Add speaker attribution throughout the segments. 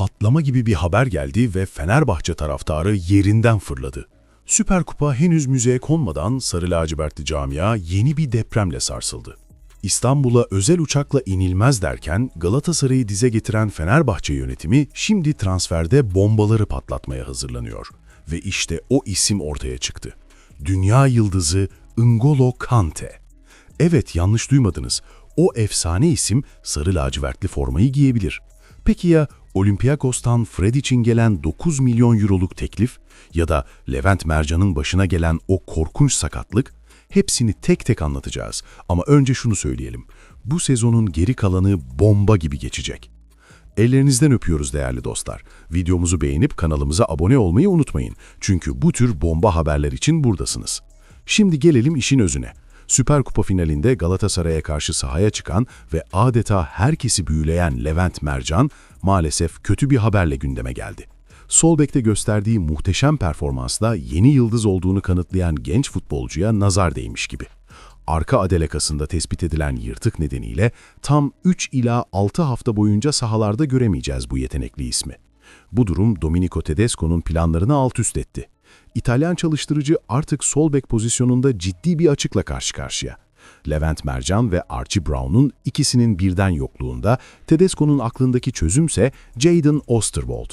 Speaker 1: patlama gibi bir haber geldi ve Fenerbahçe taraftarı yerinden fırladı. Süper Kupa henüz müzeye konmadan Sarı Lacivertli camia yeni bir depremle sarsıldı. İstanbul'a özel uçakla inilmez derken Galatasaray'ı dize getiren Fenerbahçe yönetimi şimdi transferde bombaları patlatmaya hazırlanıyor. Ve işte o isim ortaya çıktı. Dünya yıldızı N'Golo Kante. Evet yanlış duymadınız. O efsane isim sarı lacivertli formayı giyebilir. Peki ya Olympiakos'tan Fred için gelen 9 milyon euroluk teklif ya da Levent Mercan'ın başına gelen o korkunç sakatlık? Hepsini tek tek anlatacağız. Ama önce şunu söyleyelim. Bu sezonun geri kalanı bomba gibi geçecek. Ellerinizden öpüyoruz değerli dostlar. Videomuzu beğenip kanalımıza abone olmayı unutmayın. Çünkü bu tür bomba haberler için buradasınız. Şimdi gelelim işin özüne. Süper Kupa finalinde Galatasaray'a karşı sahaya çıkan ve adeta herkesi büyüleyen Levent Mercan maalesef kötü bir haberle gündeme geldi. Sol bekte gösterdiği muhteşem performansla yeni yıldız olduğunu kanıtlayan genç futbolcuya nazar değmiş gibi. Arka adelekasında tespit edilen yırtık nedeniyle tam 3 ila 6 hafta boyunca sahalarda göremeyeceğiz bu yetenekli ismi. Bu durum Domenico Tedesco'nun planlarını alt üst etti. İtalyan çalıştırıcı artık sol bek pozisyonunda ciddi bir açıkla karşı karşıya. Levent Mercan ve Archie Brown'un ikisinin birden yokluğunda Tedesco'nun aklındaki çözümse Jadon Osterwold.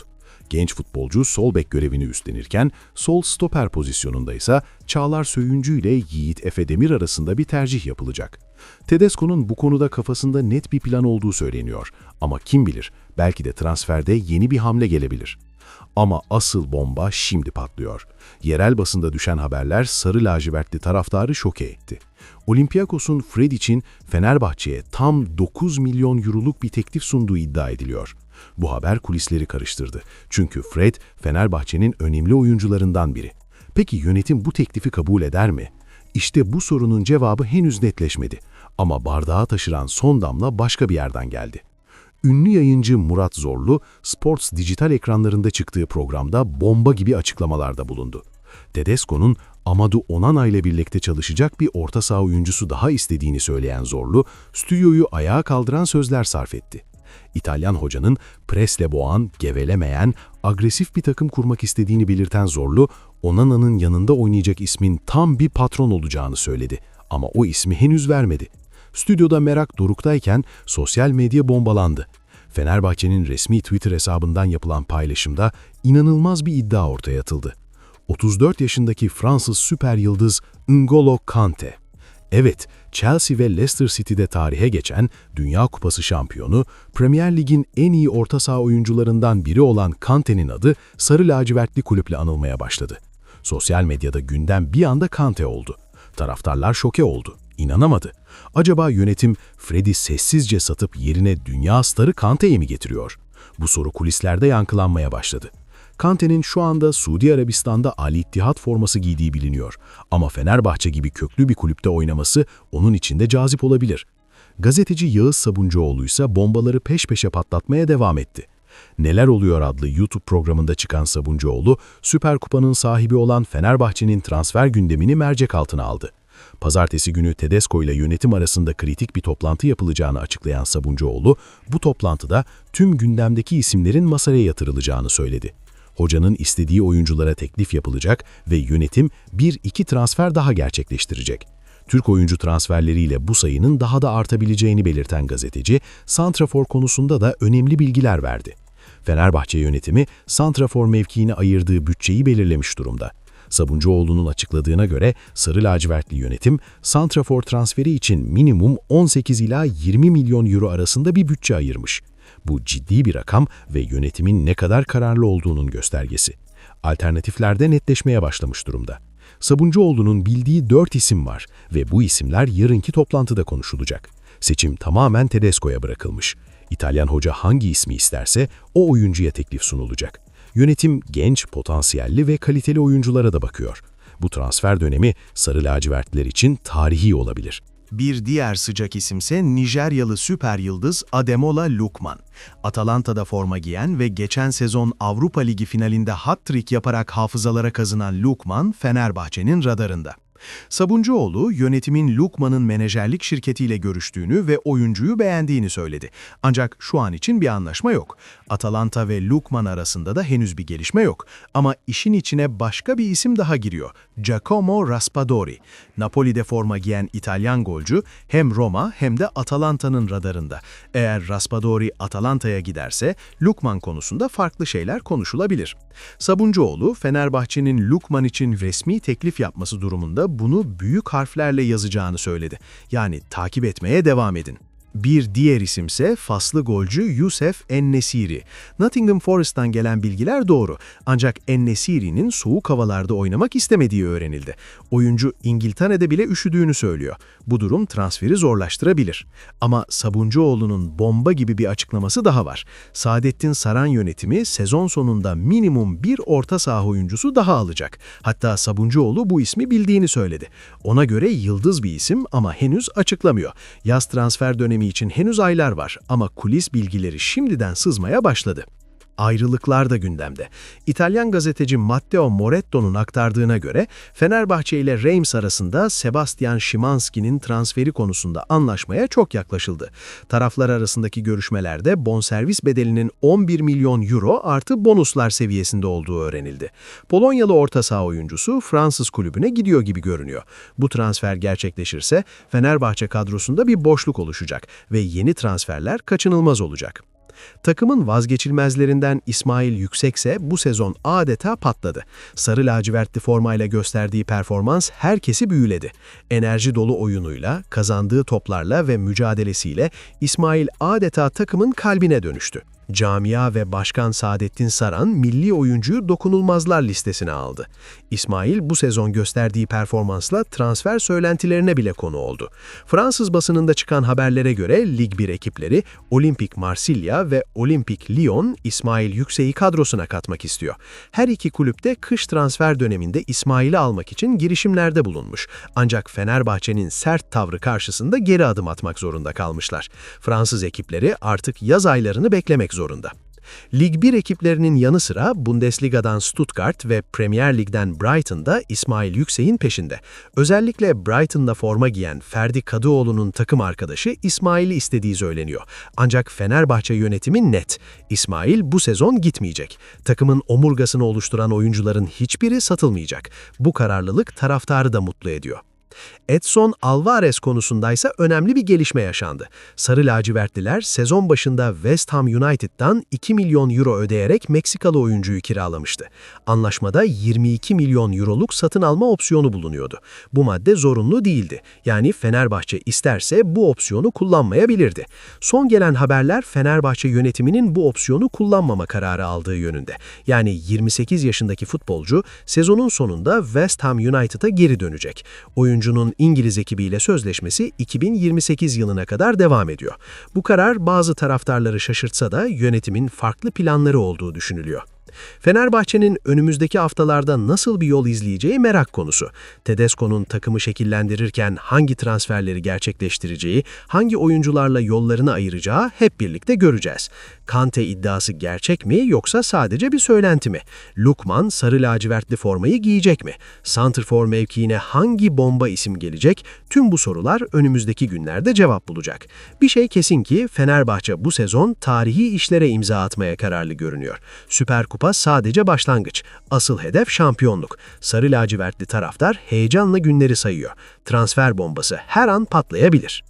Speaker 1: Genç futbolcu sol bek görevini üstlenirken sol stoper pozisyonunda ise Çağlar Söyüncü ile Yiğit Efe Demir arasında bir tercih yapılacak. Tedesco'nun bu konuda kafasında net bir plan olduğu söyleniyor ama kim bilir belki de transferde yeni bir hamle gelebilir. Ama asıl bomba şimdi patlıyor. Yerel basında düşen haberler sarı lacivertli taraftarı şoke etti. Olympiakos'un Fred için Fenerbahçe'ye tam 9 milyon euroluk bir teklif sunduğu iddia ediliyor. Bu haber kulisleri karıştırdı. Çünkü Fred, Fenerbahçe'nin önemli oyuncularından biri. Peki yönetim bu teklifi kabul eder mi? İşte bu sorunun cevabı henüz netleşmedi. Ama bardağa taşıran son damla başka bir yerden geldi. Ünlü yayıncı Murat Zorlu, Sports dijital ekranlarında çıktığı programda bomba gibi açıklamalarda bulundu. Tedesco'nun Amadou Onana ile birlikte çalışacak bir orta saha oyuncusu daha istediğini söyleyen Zorlu, stüdyoyu ayağa kaldıran sözler sarf etti. İtalyan hocanın presle boğan, gevelemeyen, agresif bir takım kurmak istediğini belirten Zorlu, Onana'nın yanında oynayacak ismin tam bir patron olacağını söyledi ama o ismi henüz vermedi. Stüdyoda merak doruktayken sosyal medya bombalandı. Fenerbahçe'nin resmi Twitter hesabından yapılan paylaşımda inanılmaz bir iddia ortaya atıldı. 34 yaşındaki Fransız süper yıldız N'Golo Kante. Evet, Chelsea ve Leicester City'de tarihe geçen Dünya Kupası şampiyonu, Premier Lig'in en iyi orta saha oyuncularından biri olan Kante'nin adı sarı lacivertli kulüple anılmaya başladı. Sosyal medyada gündem bir anda Kante oldu. Taraftarlar şoke oldu. İnanamadı. Acaba yönetim Fred'i sessizce satıp yerine dünya starı Kante'yi mi getiriyor? Bu soru kulislerde yankılanmaya başladı. Kante'nin şu anda Suudi Arabistan'da Ali İttihat forması giydiği biliniyor. Ama Fenerbahçe gibi köklü bir kulüpte oynaması onun için de cazip olabilir. Gazeteci Yağız Sabuncuoğlu ise bombaları peş peşe patlatmaya devam etti. Neler Oluyor adlı YouTube programında çıkan Sabuncuoğlu, Süper Kupa'nın sahibi olan Fenerbahçe'nin transfer gündemini mercek altına aldı. Pazartesi günü Tedesco ile yönetim arasında kritik bir toplantı yapılacağını açıklayan Sabuncuoğlu, bu toplantıda tüm gündemdeki isimlerin masaya yatırılacağını söyledi. Hocanın istediği oyunculara teklif yapılacak ve yönetim bir iki transfer daha gerçekleştirecek. Türk oyuncu transferleriyle bu sayının daha da artabileceğini belirten gazeteci, Santrafor konusunda da önemli bilgiler verdi. Fenerbahçe yönetimi Santrafor mevkiine ayırdığı bütçeyi belirlemiş durumda. Sabuncuoğlu'nun açıkladığına göre Sarı Lacivertli yönetim, Santrafor transferi için minimum 18 ila 20 milyon euro arasında bir bütçe ayırmış. Bu ciddi bir rakam ve yönetimin ne kadar kararlı olduğunun göstergesi. Alternatiflerde netleşmeye başlamış durumda. Sabuncuoğlu'nun bildiği dört isim var ve bu isimler yarınki toplantıda konuşulacak. Seçim tamamen Tedesco'ya bırakılmış. İtalyan hoca hangi ismi isterse o oyuncuya teklif sunulacak. Yönetim genç, potansiyelli ve kaliteli oyunculara da bakıyor. Bu transfer dönemi sarı lacivertliler için tarihi olabilir.
Speaker 2: Bir diğer sıcak isimse Nijeryalı süper yıldız Ademola Lukman. Atalanta'da forma giyen ve geçen sezon Avrupa Ligi finalinde hat-trick yaparak hafızalara kazınan Lukman, Fenerbahçe'nin radarında. Sabuncuoğlu, yönetimin Lukman'ın menajerlik şirketiyle görüştüğünü ve oyuncuyu beğendiğini söyledi. Ancak şu an için bir anlaşma yok. Atalanta ve Lukman arasında da henüz bir gelişme yok. Ama işin içine başka bir isim daha giriyor. Giacomo Raspadori. Napoli'de forma giyen İtalyan golcü hem Roma hem de Atalanta'nın radarında. Eğer Raspadori Atalanta'ya giderse Lukman konusunda farklı şeyler konuşulabilir. Sabuncuoğlu, Fenerbahçe'nin Lukman için resmi teklif yapması durumunda bunu büyük harflerle yazacağını söyledi. Yani takip etmeye devam edin. Bir diğer isimse faslı golcü Yusuf Ennesiri. Nottingham Forest'tan gelen bilgiler doğru. Ancak Ennesiri'nin soğuk havalarda oynamak istemediği öğrenildi. Oyuncu İngiltere'de bile üşüdüğünü söylüyor. Bu durum transferi zorlaştırabilir. Ama Sabuncuoğlu'nun bomba gibi bir açıklaması daha var. Saadettin Saran yönetimi sezon sonunda minimum bir orta saha oyuncusu daha alacak. Hatta Sabuncuoğlu bu ismi bildiğini söyledi. Ona göre yıldız bir isim ama henüz açıklamıyor. Yaz transfer dönemi için henüz aylar var ama kulis bilgileri şimdiden sızmaya başladı. Ayrılıklar da gündemde. İtalyan gazeteci Matteo Moretto'nun aktardığına göre Fenerbahçe ile Reims arasında Sebastian Szymanski'nin transferi konusunda anlaşmaya çok yaklaşıldı. Taraflar arasındaki görüşmelerde bonservis bedelinin 11 milyon euro artı bonuslar seviyesinde olduğu öğrenildi. Polonyalı orta saha oyuncusu Fransız kulübüne gidiyor gibi görünüyor. Bu transfer gerçekleşirse Fenerbahçe kadrosunda bir boşluk oluşacak ve yeni transferler kaçınılmaz olacak. Takımın vazgeçilmezlerinden İsmail Yüksekse bu sezon adeta patladı. Sarı lacivertli formayla gösterdiği performans herkesi büyüledi. Enerji dolu oyunuyla, kazandığı toplarla ve mücadelesiyle İsmail adeta takımın kalbine dönüştü. Camia ve Başkan Saadettin Saran milli oyuncuyu dokunulmazlar listesine aldı. İsmail bu sezon gösterdiği performansla transfer söylentilerine bile konu oldu. Fransız basınında çıkan haberlere göre Lig 1 ekipleri Olimpik Marsilya ve Olimpik Lyon İsmail Yüksek'i kadrosuna katmak istiyor. Her iki kulüp de kış transfer döneminde İsmail'i almak için girişimlerde bulunmuş. Ancak Fenerbahçe'nin sert tavrı karşısında geri adım atmak zorunda kalmışlar. Fransız ekipleri artık yaz aylarını beklemek zorunda. Lig 1 ekiplerinin yanı sıra Bundesliga'dan Stuttgart ve Premier Lig'den Brighton'da İsmail Yüksek'in peşinde. Özellikle Brighton'da forma giyen Ferdi Kadıoğlu'nun takım arkadaşı İsmail'i istediği söyleniyor. Ancak Fenerbahçe yönetimi net. İsmail bu sezon gitmeyecek. Takımın omurgasını oluşturan oyuncuların hiçbiri satılmayacak. Bu kararlılık taraftarı da mutlu ediyor. Edson Alvarez konusundaysa önemli bir gelişme yaşandı. Sarı lacivertliler sezon başında West Ham United'dan 2 milyon euro ödeyerek Meksikalı oyuncuyu kiralamıştı. Anlaşmada 22 milyon euroluk satın alma opsiyonu bulunuyordu. Bu madde zorunlu değildi. Yani Fenerbahçe isterse bu opsiyonu kullanmayabilirdi. Son gelen haberler Fenerbahçe yönetiminin bu opsiyonu kullanmama kararı aldığı yönünde. Yani 28 yaşındaki futbolcu sezonun sonunda West Ham United'a geri dönecek. Oyuncunun İngiliz ekibiyle sözleşmesi 2028 yılına kadar devam ediyor. Bu karar bazı taraftarları şaşırtsa da yönetimin farklı planları olduğu düşünülüyor. Fenerbahçe'nin önümüzdeki haftalarda nasıl bir yol izleyeceği merak konusu. Tedesco'nun takımı şekillendirirken hangi transferleri gerçekleştireceği, hangi oyuncularla yollarını ayıracağı hep birlikte göreceğiz. Kante iddiası gerçek mi yoksa sadece bir söylenti mi? Lukman sarı lacivertli formayı giyecek mi? Santrfor mevkiine hangi bomba isim gelecek? Tüm bu sorular önümüzdeki günlerde cevap bulacak. Bir şey kesin ki Fenerbahçe bu sezon tarihi işlere imza atmaya kararlı görünüyor. Süper Kupa sadece başlangıç. Asıl hedef şampiyonluk. Sarı lacivertli taraftar heyecanla günleri sayıyor. Transfer bombası her an patlayabilir.